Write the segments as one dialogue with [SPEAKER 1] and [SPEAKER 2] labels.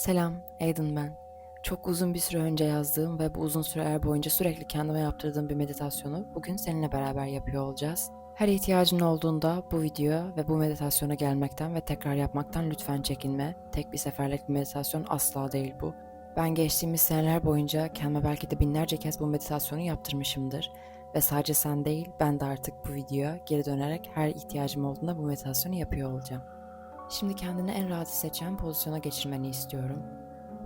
[SPEAKER 1] Selam, Aiden ben. Çok uzun bir süre önce yazdığım ve bu uzun süreler boyunca sürekli kendime yaptırdığım bir meditasyonu bugün seninle beraber yapıyor olacağız. Her ihtiyacın olduğunda bu videoya ve bu meditasyona gelmekten ve tekrar yapmaktan lütfen çekinme. Tek bir seferlik bir meditasyon asla değil bu. Ben geçtiğimiz seneler boyunca kendime belki de binlerce kez bu meditasyonu yaptırmışımdır. Ve sadece sen değil, ben de artık bu videoya geri dönerek her ihtiyacım olduğunda bu meditasyonu yapıyor olacağım. Şimdi kendini en rahat hissedeceğin pozisyona geçirmeni istiyorum.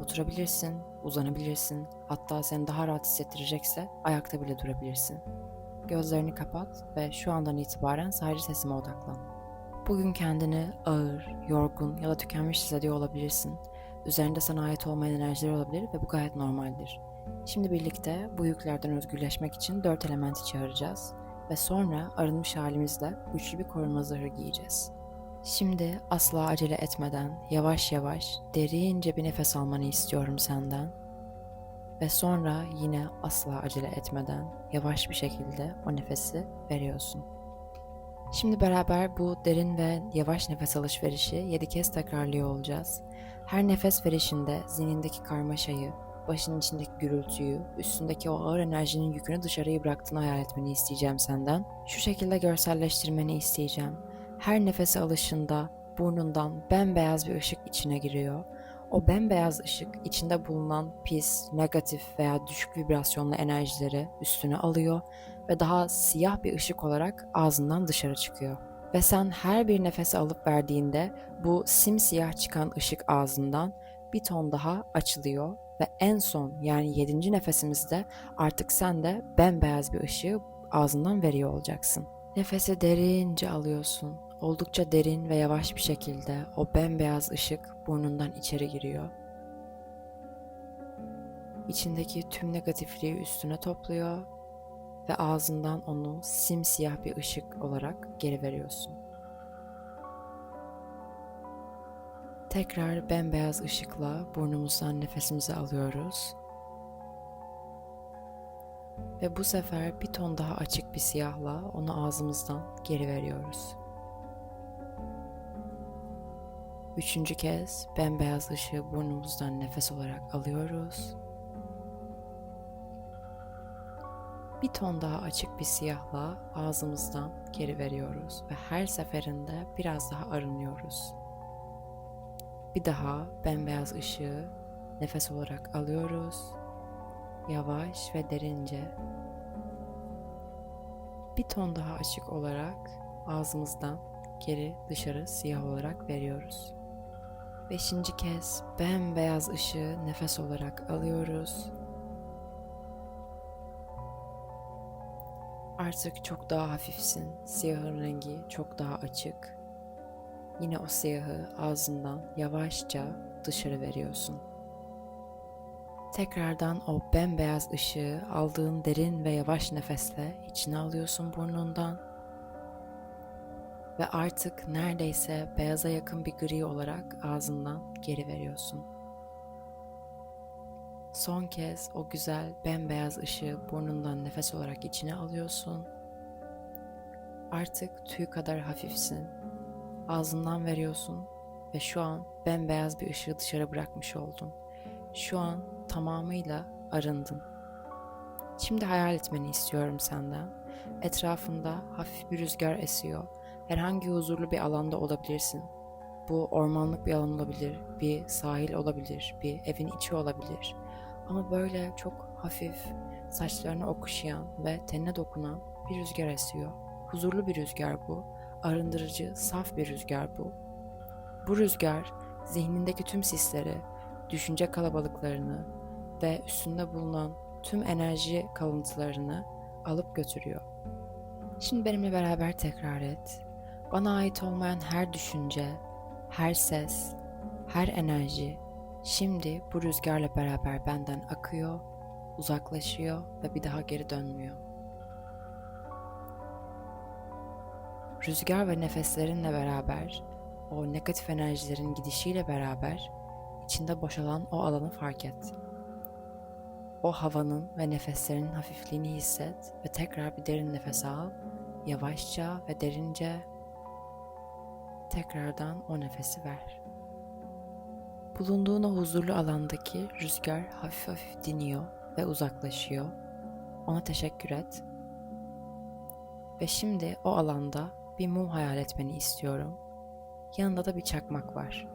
[SPEAKER 1] Oturabilirsin, uzanabilirsin, hatta seni daha rahat hissettirecekse ayakta bile durabilirsin. Gözlerini kapat ve şu andan itibaren sadece sesime odaklan. Bugün kendini ağır, yorgun ya da tükenmiş hissediyor olabilirsin. Üzerinde sana ait olmayan enerjiler olabilir ve bu gayet normaldir. Şimdi birlikte bu yüklerden özgürleşmek için dört elementi çağıracağız ve sonra arınmış halimizle güçlü bir korunma zırhı giyeceğiz. Şimdi asla acele etmeden yavaş yavaş derince bir nefes almanı istiyorum senden. Ve sonra yine asla acele etmeden yavaş bir şekilde o nefesi veriyorsun. Şimdi beraber bu derin ve yavaş nefes alışverişi 7 kez tekrarlıyor olacağız. Her nefes verişinde zihnindeki karmaşayı, başının içindeki gürültüyü, üstündeki o ağır enerjinin yükünü dışarıya bıraktığını hayal etmeni isteyeceğim senden. Şu şekilde görselleştirmeni isteyeceğim. Her nefese alışında burnundan bembeyaz bir ışık içine giriyor. O bembeyaz ışık içinde bulunan pis, negatif veya düşük vibrasyonlu enerjileri üstüne alıyor ve daha siyah bir ışık olarak ağzından dışarı çıkıyor. Ve sen her bir nefes alıp verdiğinde bu simsiyah çıkan ışık ağzından bir ton daha açılıyor ve en son yani yedinci nefesimizde artık sen de bembeyaz bir ışığı ağzından veriyor olacaksın. Nefesi derince alıyorsun. Oldukça derin ve yavaş bir şekilde o bembeyaz ışık burnundan içeri giriyor. İçindeki tüm negatifliği üstüne topluyor ve ağzından onu simsiyah bir ışık olarak geri veriyorsun. Tekrar bembeyaz ışıkla burnumuzdan nefesimizi alıyoruz. Ve bu sefer bir ton daha açık bir siyahla onu ağzımızdan geri veriyoruz. Üçüncü kez bembeyaz ışığı burnumuzdan nefes olarak alıyoruz. Bir ton daha açık bir siyahla ağzımızdan geri veriyoruz ve her seferinde biraz daha arınıyoruz. Bir daha bembeyaz ışığı nefes olarak alıyoruz. Yavaş ve derince. Bir ton daha açık olarak ağzımızdan geri dışarı siyah olarak veriyoruz. Beşinci kez bembeyaz ışığı nefes olarak alıyoruz. Artık çok daha hafifsin. Siyahın rengi çok daha açık. Yine o siyahı ağzından yavaşça dışarı veriyorsun. Tekrardan o bembeyaz ışığı aldığın derin ve yavaş nefesle içine alıyorsun burnundan. Ve artık neredeyse beyaza yakın bir gri olarak ağzından geri veriyorsun. Son kez o güzel bembeyaz ışığı burnundan nefes olarak içine alıyorsun. Artık tüy kadar hafifsin. Ağzından veriyorsun ve şu an bembeyaz bir ışığı dışarı bırakmış oldun. Şu an tamamıyla arındın. Şimdi hayal etmeni istiyorum senden. Etrafında hafif bir rüzgar esiyor. Herhangi huzurlu bir alanda olabilirsin. Bu ormanlık bir alan olabilir, bir sahil olabilir, bir evin içi olabilir. Ama böyle çok hafif, saçlarını okşayan ve tenine dokunan bir rüzgar esiyor. Huzurlu bir rüzgar bu. Arındırıcı, saf bir rüzgar bu. Bu rüzgar zihnindeki tüm sisleri, düşünce kalabalıklarını ve üstünde bulunan tüm enerji kalıntılarını alıp götürüyor. Şimdi benimle beraber tekrar et. Bana ait olmayan her düşünce, her ses, her enerji şimdi bu rüzgarla beraber benden akıyor, uzaklaşıyor ve bir daha geri dönmüyor. Rüzgar ve nefeslerinle beraber, o negatif enerjilerin gidişiyle beraber içinde boşalan o alanı fark et. O havanın ve nefeslerin hafifliğini hisset ve tekrar bir derin nefes al. Yavaşça ve derince tekrardan o nefesi ver. Bulunduğun o huzurlu alandaki rüzgar hafif hafif diniyor ve uzaklaşıyor. Ona teşekkür et. Ve şimdi o alanda bir mum hayal etmeni istiyorum. Yanında da bir çakmak var.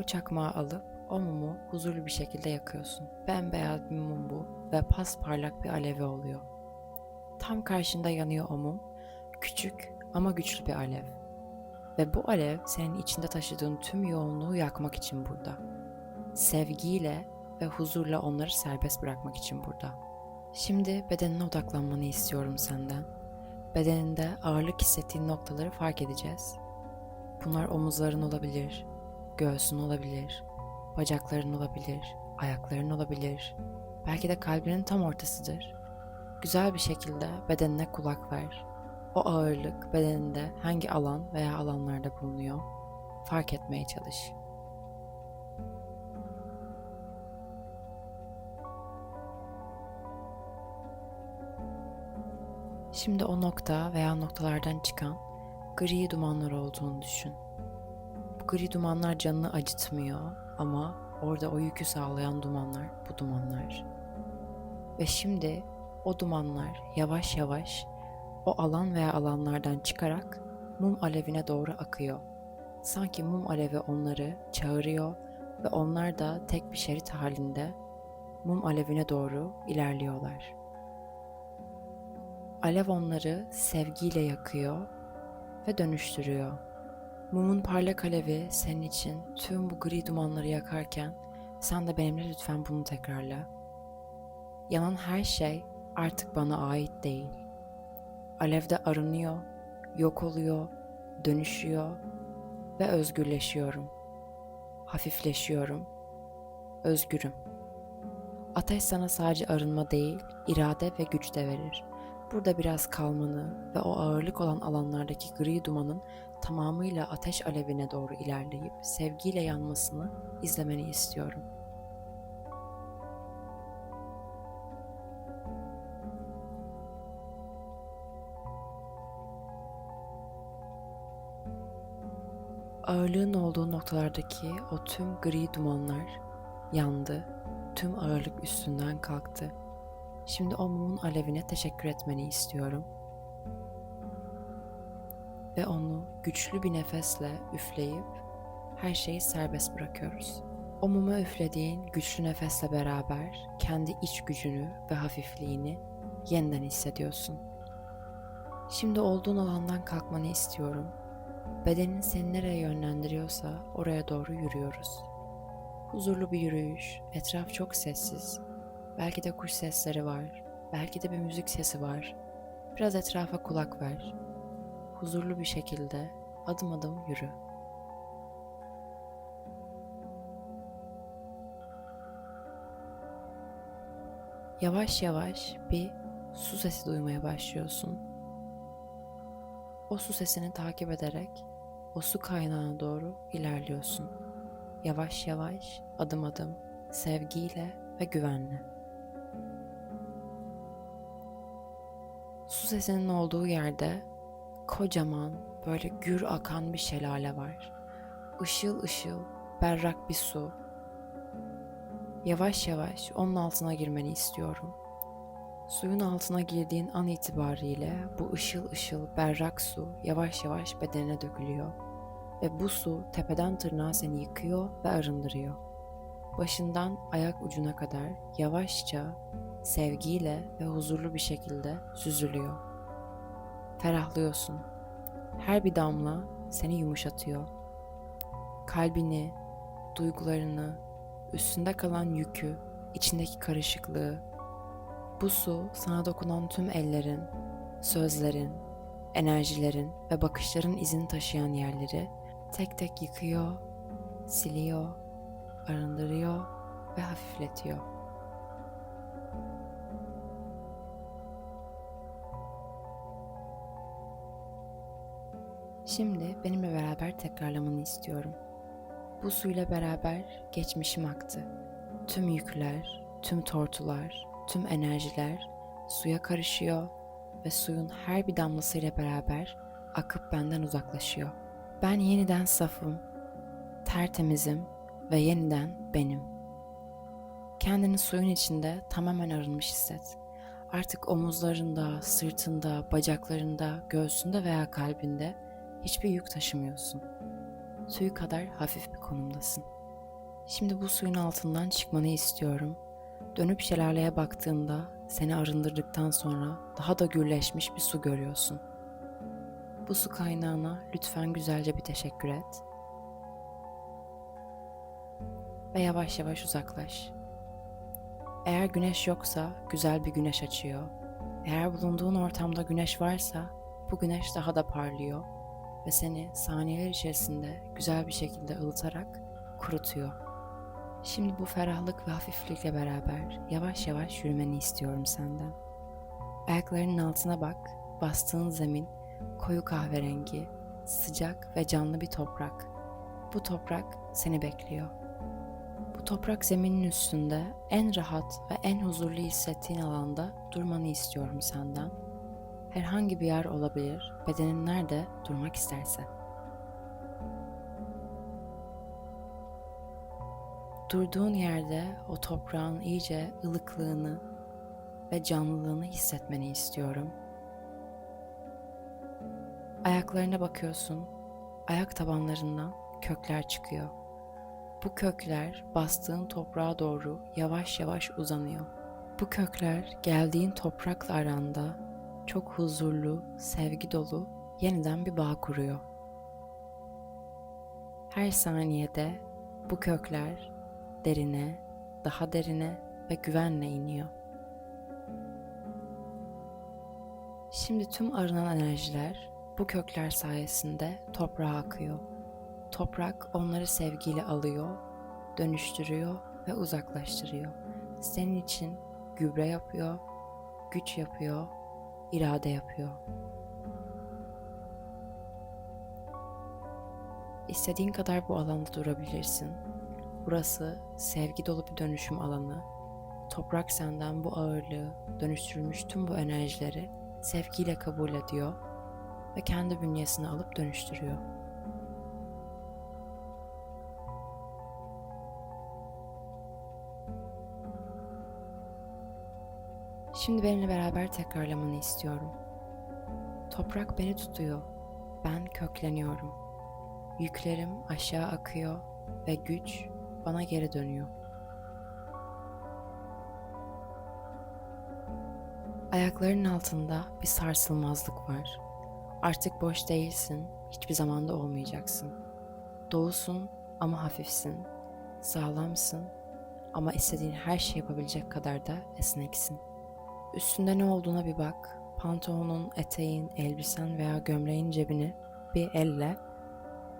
[SPEAKER 1] O çakmağı alıp o mumu huzurlu bir şekilde yakıyorsun. Bembeyaz bir mum bu ve pasparlak bir alevi oluyor. Tam karşında yanıyor o mum. Küçük ama güçlü bir alev. Ve bu alev senin içinde taşıdığın tüm yoğunluğu yakmak için burada. Sevgiyle ve huzurla onları serbest bırakmak için burada. Şimdi bedenine odaklanmanı istiyorum senden. Bedeninde ağırlık hissettiğin noktaları fark edeceğiz. Bunlar omuzların olabilir, göğsün olabilir, bacakların olabilir, ayakların olabilir. Belki de kalbinin tam ortasıdır. Güzel bir şekilde bedenine kulak ver. O ağırlık bedeninde hangi alan veya alanlarda bulunuyor fark etmeye çalış. Şimdi o nokta veya noktalardan çıkan gri dumanlar olduğunu düşün. Gri dumanlar canını acıtmıyor ama orada o yükü sağlayan dumanlar bu dumanlar. Ve şimdi o dumanlar yavaş yavaş o alan veya alanlardan çıkarak mum alevine doğru akıyor. Sanki mum alevi onları çağırıyor ve onlar da tek bir şerit halinde mum alevine doğru ilerliyorlar. Alev onları sevgiyle yakıyor ve dönüştürüyor. Mumun parlak alevi senin için tüm bu gri dumanları yakarken sen de benimle lütfen bunu tekrarla. Yanan her şey artık bana ait değil. Alevde arınıyor, yok oluyor, dönüşüyor ve özgürleşiyorum. Hafifleşiyorum. Özgürüm. Ateş sana sadece arınma değil, irade ve güç de verir. Burada biraz kalmanı ve o ağırlık olan alanlardaki gri dumanın tamamıyla ateş alevine doğru ilerleyip sevgiyle yanmasını izlemeni istiyorum. Ağırlığın olduğu noktalardaki o tüm gri dumanlar yandı, tüm ağırlık üstünden kalktı. Şimdi o mumun alevine teşekkür etmeni istiyorum. Ve onu güçlü bir nefesle üfleyip her şeyi serbest bırakıyoruz. O muma üflediğin güçlü nefesle beraber kendi iç gücünü ve hafifliğini yeniden hissediyorsun. Şimdi olduğun alandan kalkmanı istiyorum. Bedenin seni nereye yönlendiriyorsa oraya doğru yürüyoruz. Huzurlu bir yürüyüş, etraf çok sessiz Belki de kuş sesleri var. Belki de bir müzik sesi var. Biraz etrafa kulak ver. Huzurlu bir şekilde adım adım yürü. Yavaş yavaş bir su sesi duymaya başlıyorsun. O su sesini takip ederek o su kaynağına doğru ilerliyorsun. Yavaş yavaş, adım adım, sevgiyle ve güvenle. Su sesinin olduğu yerde kocaman böyle gür akan bir şelale var. Işıl ışıl berrak bir su. Yavaş yavaş onun altına girmeni istiyorum. Suyun altına girdiğin an itibariyle bu ışıl ışıl berrak su yavaş yavaş bedenine dökülüyor. Ve bu su tepeden tırnağa seni yıkıyor ve arındırıyor. Başından ayak ucuna kadar yavaşça sevgiyle ve huzurlu bir şekilde süzülüyor. Ferahlıyorsun. Her bir damla seni yumuşatıyor. Kalbini, duygularını, üstünde kalan yükü, içindeki karışıklığı, bu su sana dokunan tüm ellerin, sözlerin, enerjilerin ve bakışların izini taşıyan yerleri tek tek yıkıyor, siliyor, arındırıyor ve hafifletiyor. Şimdi benimle beraber tekrarlamanı istiyorum. Bu suyla beraber geçmişim aktı. Tüm yükler, tüm tortular, tüm enerjiler suya karışıyor ve suyun her bir damlasıyla beraber akıp benden uzaklaşıyor. Ben yeniden safım, tertemizim ve yeniden benim. Kendini suyun içinde tamamen arınmış hisset. Artık omuzlarında, sırtında, bacaklarında, göğsünde veya kalbinde hiçbir yük taşımıyorsun. Suyu kadar hafif bir konumdasın. Şimdi bu suyun altından çıkmanı istiyorum. Dönüp şelaleye baktığında seni arındırdıktan sonra daha da gürleşmiş bir su görüyorsun. Bu su kaynağına lütfen güzelce bir teşekkür et. Ve yavaş yavaş uzaklaş. Eğer güneş yoksa güzel bir güneş açıyor. Eğer bulunduğun ortamda güneş varsa bu güneş daha da parlıyor ve seni saniyeler içerisinde güzel bir şekilde ılıtarak kurutuyor. Şimdi bu ferahlık ve hafiflikle beraber yavaş yavaş yürümeni istiyorum senden. Ayaklarının altına bak, bastığın zemin koyu kahverengi, sıcak ve canlı bir toprak. Bu toprak seni bekliyor. Bu toprak zeminin üstünde en rahat ve en huzurlu hissettiğin alanda durmanı istiyorum senden. Herhangi bir yer olabilir, bedenin nerede durmak isterse. Durduğun yerde o toprağın iyice ılıklığını ve canlılığını hissetmeni istiyorum. Ayaklarına bakıyorsun. Ayak tabanlarından kökler çıkıyor. Bu kökler bastığın toprağa doğru yavaş yavaş uzanıyor. Bu kökler geldiğin toprakla aranda çok huzurlu, sevgi dolu yeniden bir bağ kuruyor. Her saniyede bu kökler derine, daha derine ve güvenle iniyor. Şimdi tüm arınan enerjiler bu kökler sayesinde toprağa akıyor. Toprak onları sevgiyle alıyor, dönüştürüyor ve uzaklaştırıyor. Senin için gübre yapıyor, güç yapıyor, irade yapıyor. İstediğin kadar bu alanda durabilirsin. Burası sevgi dolu bir dönüşüm alanı. Toprak senden bu ağırlığı, dönüştürülmüş tüm bu enerjileri sevgiyle kabul ediyor ve kendi bünyesine alıp dönüştürüyor. Şimdi benimle beraber tekrarlamanı istiyorum. Toprak beni tutuyor. Ben kökleniyorum. Yüklerim aşağı akıyor ve güç bana geri dönüyor. Ayaklarının altında bir sarsılmazlık var. Artık boş değilsin, hiçbir zamanda olmayacaksın. Doğusun ama hafifsin. Sağlamsın ama istediğin her şeyi yapabilecek kadar da esneksin. Üstünde ne olduğuna bir bak. Pantolonun, eteğin, elbisen veya gömleğin cebini bir elle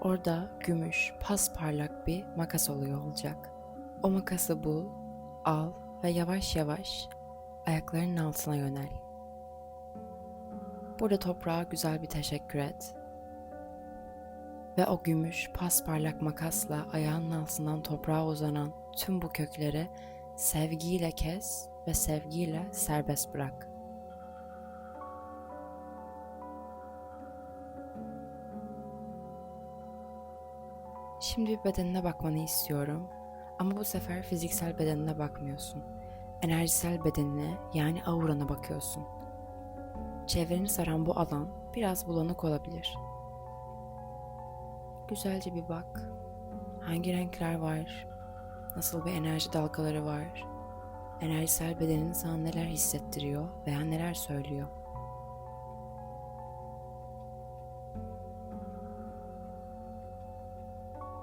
[SPEAKER 1] orada gümüş, pasparlak bir makas oluyor olacak. O makası bul, al ve yavaş yavaş ayaklarının altına yönel. Burada toprağa güzel bir teşekkür et. Ve o gümüş pasparlak makasla ayağının altından toprağa uzanan tüm bu kökleri sevgiyle kes ve sevgiyle serbest bırak. Şimdi bir bedenine bakmanı istiyorum. Ama bu sefer fiziksel bedenine bakmıyorsun. Enerjisel bedenine yani aurana bakıyorsun. Çevreni saran bu alan biraz bulanık olabilir. Güzelce bir bak. Hangi renkler var? Nasıl bir enerji dalgaları var? Enerjisel bedenin sana neler hissettiriyor veya neler söylüyor?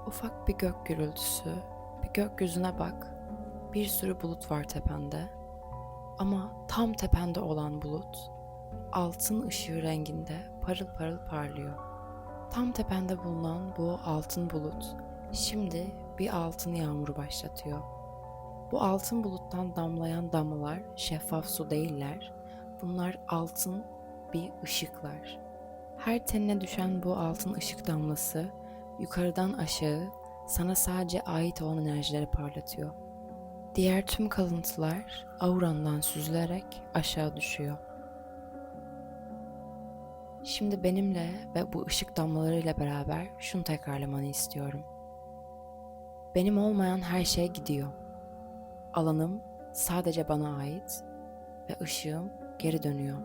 [SPEAKER 1] Ufak bir gök gürültüsü, bir gökyüzüne bak. Bir sürü bulut var tepende. Ama tam tepende olan bulut altın ışığı renginde parıl parıl parlıyor. Tam tepende bulunan bu altın bulut şimdi bir altın yağmuru başlatıyor. Bu altın buluttan damlayan damlalar şeffaf su değiller. Bunlar altın bir ışıklar. Her tenine düşen bu altın ışık damlası yukarıdan aşağı sana sadece ait olan enerjileri parlatıyor. Diğer tüm kalıntılar aurandan süzülerek aşağı düşüyor. Şimdi benimle ve bu ışık damlalarıyla beraber şunu tekrarlamanı istiyorum. Benim olmayan her şey gidiyor. Alanım sadece bana ait ve ışığım geri dönüyor.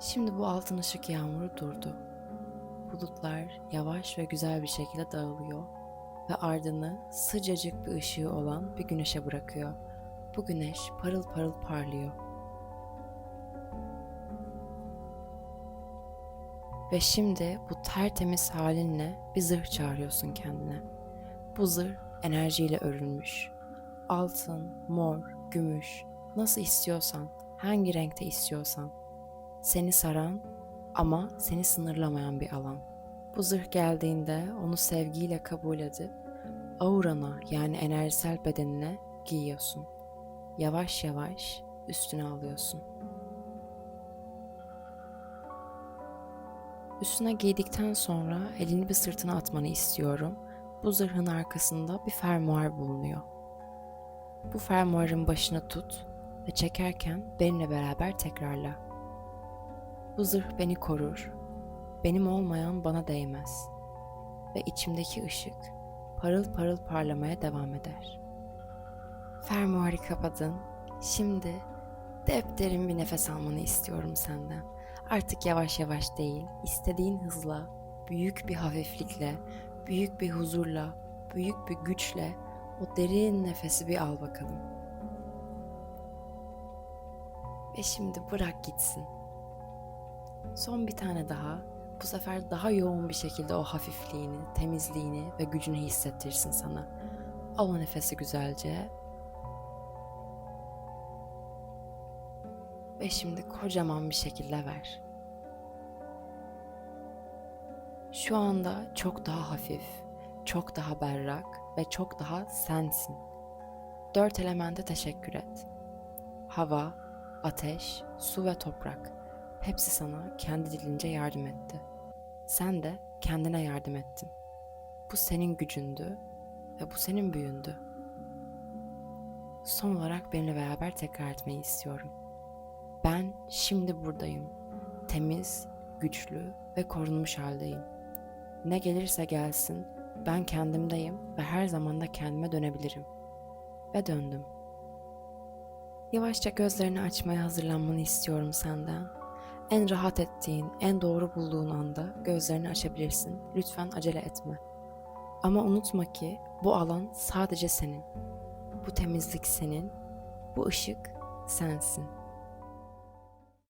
[SPEAKER 1] Şimdi bu altın ışık yağmuru durdu. Bulutlar yavaş ve güzel bir şekilde dağılıyor ve ardını sıcacık bir ışığı olan bir güneşe bırakıyor. Bu güneş parıl parıl parlıyor. Ve şimdi bu tertemiz halinle bir zırh çağırıyorsun kendine. Bu zırh enerjiyle örülmüş. Altın, mor, gümüş, nasıl istiyorsan, hangi renkte istiyorsan. Seni saran ama seni sınırlamayan bir alan. Bu zırh geldiğinde onu sevgiyle kabul edip aurana yani enerjisel bedenine giyiyorsun. Yavaş yavaş üstüne alıyorsun. Üstüne giydikten sonra elini bir sırtına atmanı istiyorum. Bu zırhın arkasında bir fermuar bulunuyor. Bu fermuarın başına tut ve çekerken benimle beraber tekrarla. Bu zırh beni korur. Benim olmayan bana değmez. Ve içimdeki ışık parıl parıl parlamaya devam eder. Fermuarı kapadın. Şimdi derin bir nefes almanı istiyorum senden. Artık yavaş yavaş değil, istediğin hızla, büyük bir hafiflikle, büyük bir huzurla, büyük bir güçle o derin nefesi bir al bakalım. Ve şimdi bırak gitsin. Son bir tane daha. Bu sefer daha yoğun bir şekilde o hafifliğini, temizliğini ve gücünü hissettirsin sana. Al o nefesi güzelce. Ve şimdi kocaman bir şekilde ver. Şu anda çok daha hafif, çok daha berrak ve çok daha sensin. Dört elemente teşekkür et. Hava, ateş, su ve toprak. Hepsi sana kendi dilince yardım etti. Sen de kendine yardım ettin. Bu senin gücündü ve bu senin büyündü. Son olarak benimle beraber tekrar etmeyi istiyorum. Ben şimdi buradayım. Temiz, güçlü ve korunmuş haldeyim. Ne gelirse gelsin, ben kendimdeyim ve her zaman da kendime dönebilirim. Ve döndüm. Yavaşça gözlerini açmaya hazırlanmanı istiyorum senden. En rahat ettiğin, en doğru bulduğun anda gözlerini açabilirsin. Lütfen acele etme. Ama unutma ki bu alan sadece senin. Bu temizlik senin. Bu ışık sensin.